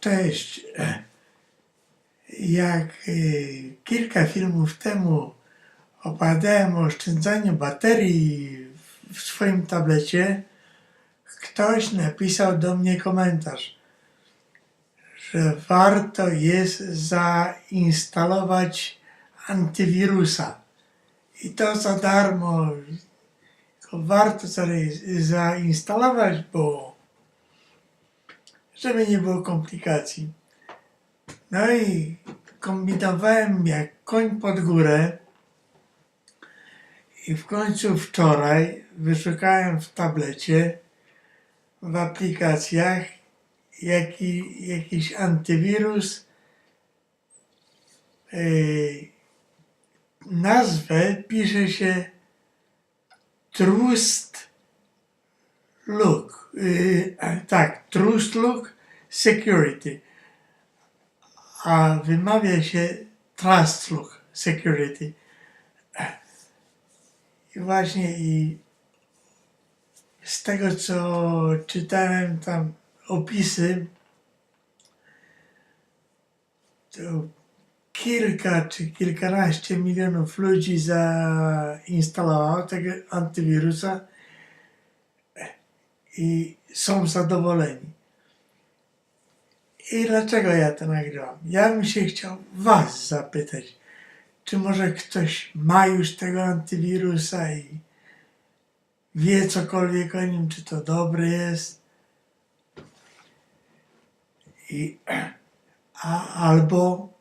Cześć. Jak y, kilka filmów temu opowiadałem o oszczędzaniu baterii w swoim tablecie, ktoś napisał do mnie komentarz, że warto jest zainstalować antywirusa. I to za darmo. Warto zainstalować, bo żeby nie było komplikacji. No i kombinowałem jak koń pod górę i w końcu wczoraj wyszukałem w tablecie, w aplikacjach jaki, jakiś antywirus. Yy, nazwę pisze się Trust Look. Yy, tak, Trust Look Security. A wymawia się Trust Look Security. I właśnie i z tego co czytałem tam opisy, to kilka czy kilkanaście milionów ludzi zainstalowało tego antywirusa i są zadowoleni. I dlaczego ja to nagrywam? Ja bym się chciał Was zapytać, czy może ktoś ma już tego antywirusa i wie cokolwiek o nim, czy to dobry jest? I, a, albo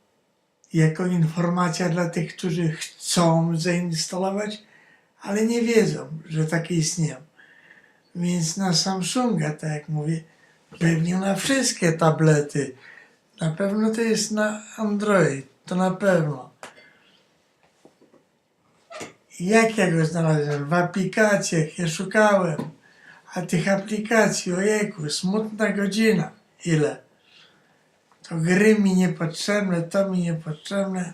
jako informacja dla tych, którzy chcą zainstalować, ale nie wiedzą, że takie istnieją. Więc na Samsunga, tak jak mówię, pewnie na wszystkie tablety. Na pewno to jest na Android, to na pewno. Jak ja go znalazłem? W aplikacjach, ja szukałem. A tych aplikacji, ojejku, smutna godzina. Ile? To gry mi niepotrzebne, to mi niepotrzebne.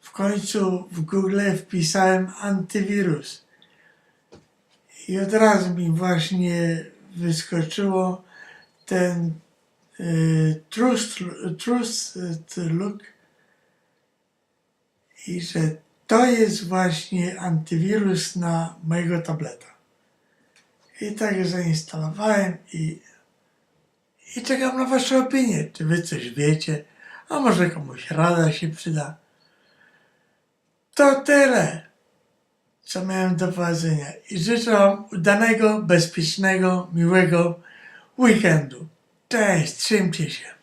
W końcu w Google wpisałem antywirus. I od razu mi właśnie wyskoczyło ten y, Trust, Trust Look i że to jest właśnie antywirus na mojego tableta. I tak zainstalowałem i, i czekam na Wasze opinie. Czy Wy coś wiecie? A może komuś rada się przyda? To tyle, co miałem do powiedzenia. I życzę Wam udanego, bezpiecznego, miłego weekendu. Cześć, trzymcie się.